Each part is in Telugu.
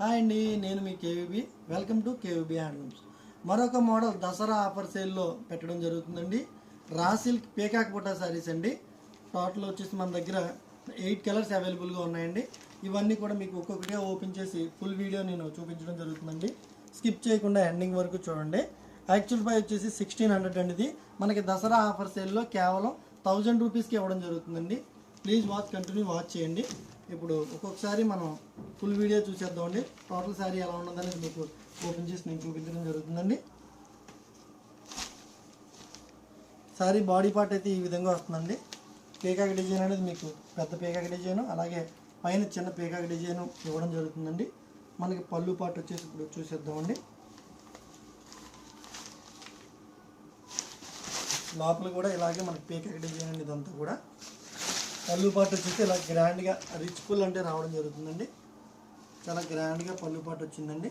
హాయ్ అండి నేను మీ KVB. Welcome to KVB handlooms. మరొక మోడల్ దసరా ఆఫర్ సేల్లో పెట్టడం జరుగుతుందండి. రా సిల్క్ పేకాక్ బుట్టా శారీస్ అండి. టోటల్ వచ్చేసి మన దగ్గర ఎయిట్ కలర్స్ అవైలబుల్గా ఉన్నాయండి. ఇవన్నీ కూడా మీకు ఒక్కొక్కటిగా ఓపెన్ చేసి ఫుల్ వీడియో నేను చూపించడం జరుగుతుందండి. స్కిప్ చేయకుండా ఎండింగ్ వరకు చూడండి. యాక్చువల్ ప్రైస్ వచ్చేసి సిక్స్టీన్ హండ్రెడ్ అండి ఇది. మనకి దసరా ఆఫర్ సేల్లో కేవలం థౌజండ్ రూపీస్కి ఇవ్వడం జరుగుతుందండి. ప్లీజ్ వాచ్ కంటిన్యూ వాచ్ చేయండి. ఇప్పుడు ఒక్కొక్కసారి మనం ఫుల్ వీడియో చూసేద్దామండి. టోటల్ శారీ ఎలా ఉన్నదనేది మీకు ఓపెన్ చేసి నేను చూపించడం జరుగుతుందండి. శారీ బాడీ పార్ట్ అయితే ఈ విధంగా వస్తుందండి. పీకాక్ డిజైన్ అనేది మీకు పెద్ద పీకాక్ డిజైన్ అలాగే పైన చిన్న పీకాక్ డిజైన్ ఇవ్వడం జరుగుతుందండి. మనకి పళ్ళు పార్ట్ వచ్చేసి ఇప్పుడు చూసేద్దామండి. లోపల కూడా ఇలాగే మనకి పీకాక్ డిజైన్ అండి ఇదంతా కూడా పళ్ళు పాటు వచ్చేసి ఇలా గ్రాండ్గా రిచ్ పుల్ అంటే రావడం జరుగుతుందండి. చాలా గ్రాండ్గా పళ్ళు పాటు వచ్చిందండి.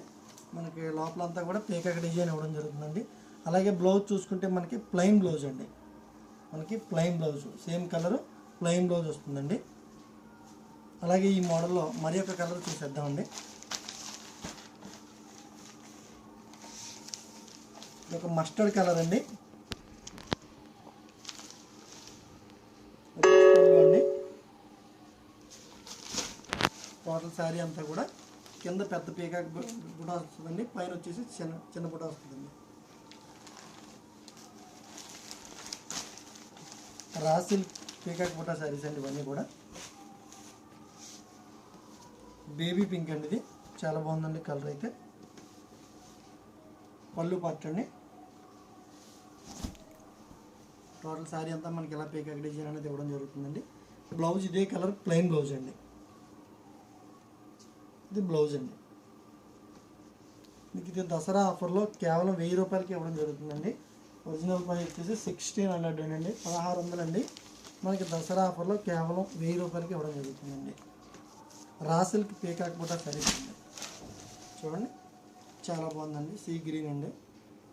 మనకి లోపలంతా కూడా పీకాక్ డిజైన్ ఇవ్వడం జరుగుతుందండి. అలాగే బ్లౌజ్ చూసుకుంటే మనకి ప్లెయిన్ బ్లౌజ్ అండి. మనకి plain blouse same colour plain blouse వస్తుందండి. అలాగే ఈ మోడల్లో మరి ఒక కలర్ చూసేద్దామండి. ఇది ఒక మస్టర్డ్ కలర్ అండి. టోటల్ శారీ అంతా కూడా కింద పెద్ద పీకాక్ బు- వస్తుందండి. పైన వచ్చేసి చిన్న చిన్న బుట్ట వస్తుందండి. రాసిల్ పీకాక్ బుట్ట శారీస్ అండి ఇవన్నీ కూడా. బేబీ పింక్ అండి ఇది. చాలా బాగుందండి కలర్ అయితే. పళ్ళు పట్టండి టోటల్ శారీ అంతా మనకి ఎలా పీకాక్ డిజైన్ అనేది ఇవ్వడం జరుగుతుందండి. బ్లౌజ్ ఇదే కలర్ ప్లెయిన్ బ్లౌజ్ అండి. ఇది బ్లౌజ్ అండి. మీకు ఇది దసరా ఆఫర్లో కేవలం వెయ్యి రూపాయలకి ఇవ్వడం జరుగుతుందండి. ఒరిజినల్ ప్రైస్ వచ్చేసి సిక్స్టీన్ హండ్రెడ్ అండి. పదహారు వందలండి. మనకి దసరా ఆఫర్లో కేవలం వెయ్యి రూపాయలకి ఇవ్వడం జరుగుతుందండి. రాసిల్కి పీకాక్ బుట్ట ఖరీదు అండి. చూడండి. చాలా బాగుందండి. సీ గ్రీన్ అండి.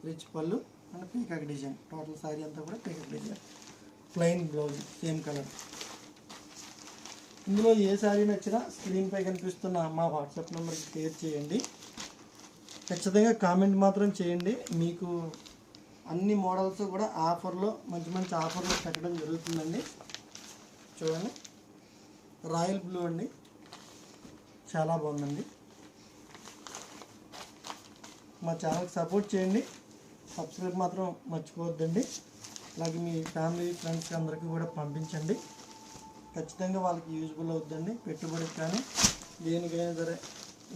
రిచ్ పళ్ళు and peacock design. Total sari అంతా కూడా peacock design. Plain blouse same colour. ఇందులో ఏ శారీ నచ్చినా స్క్రీన్పై కనిపిస్తున్న మా వాట్సాప్ నెంబర్కి షేర్ చేయండి. ఖచ్చితంగా కామెంట్ మాత్రం చేయండి. మీకు అన్ని మోడల్స్ కూడా ఆఫర్లో మంచి మంచి ఆఫర్లు పెట్టడం జరుగుతుందండి. చూడండి. రాయల్ బ్లూ అండి. చాలా బాగుందండి. మా ఛానల్కి సపోర్ట్ చేయండి. సబ్స్క్రైబ్ మాత్రం మర్చిపోవద్దండి. అలాగే మీ ఫ్యామిలీ ఫ్రెండ్స్ అందరికీ కూడా పంపించండి. ఖచ్చితంగా వాళ్ళకి యూజ్ఫుల్ అవుతుందండి పెట్టుబడికి కానీ దేనికైనా సరే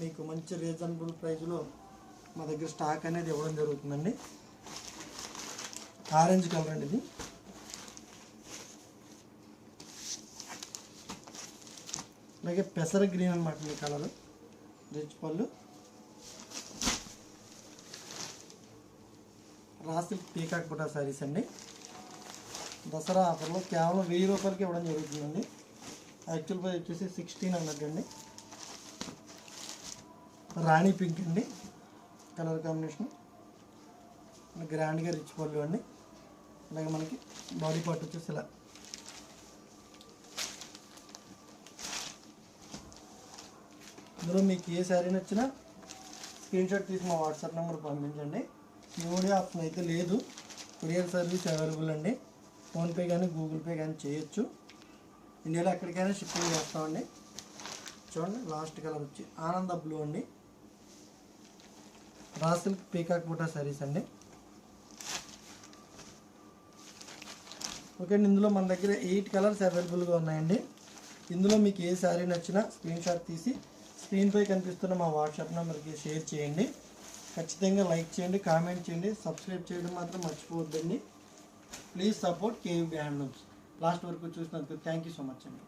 మీకు మంచి రీజనబుల్ ప్రైస్లో మా దగ్గర స్టాక్ అనేది ఇవ్వడం జరుగుతుందండి. ఆరెంజ్ కలర్ అండి ఇది. అలాగే పెసర గ్రీన్ అనమాట మీ కలర్ రిచ్ పళ్ళు. రాసి పీకాక్ బుటా శారీస్ అండి. దసరా ఆఫర్లో కేవలం వెయ్యి రూపాయలకి ఇవ్వడం జరుగుతుందండి. యాక్చువల్ ప్రైస్ వచ్చేసి సిక్స్టీన్ హండ్రెడ్ అండి. రాణి పింక్ అండి. Colour combination. గ్రాండ్గా రిచ్ పళ్ళు అండి. అలాగే మనకి బాడీ పార్ట్ వచ్చేసి ఇలా. ఇందులో మీకు ఏ శారీ నచ్చినా స్క్రీన్ షాట్ తీసి మా వాట్సాప్ నెంబర్ పంపించండి. సిఓడి ఆప్షన్ అయితే లేదు. కొరియర్ సర్వీస్ అవైలబుల్ అండి. ఫోన్పే కానీ గూగుల్ పే కానీ చేయొచ్చు. ఇండియాలో ఎక్కడికైనా షిప్పింగ్ చేస్తామండి. చూడండి లాస్ట్ కలర్ వచ్చి ఆనంద బ్లూ అండి. రాసిల్ పీకాక్ బుటా సారీస్ అండి. ఓకే అండి ఇందులో మన దగ్గర ఎయిట్ కలర్స్ అవైలబుల్గా ఉన్నాయండి. ఇందులో మీకు ఏ శారీ నచ్చినా స్క్రీన్ షాట్ తీసి స్క్రీన్పై కనిపిస్తున్న మా వాట్సాప్ నెంబర్కి షేర్ చేయండి. ఖచ్చితంగా లైక్ చేయండి కామెంట్ చేయండి సబ్స్క్రైబ్ చేయడం మాత్రం మర్చిపోవద్దండి. Please support KMB handlooms last వరకు చూసినందుకు థ్యాంక్ యూ సో మచ్ అండి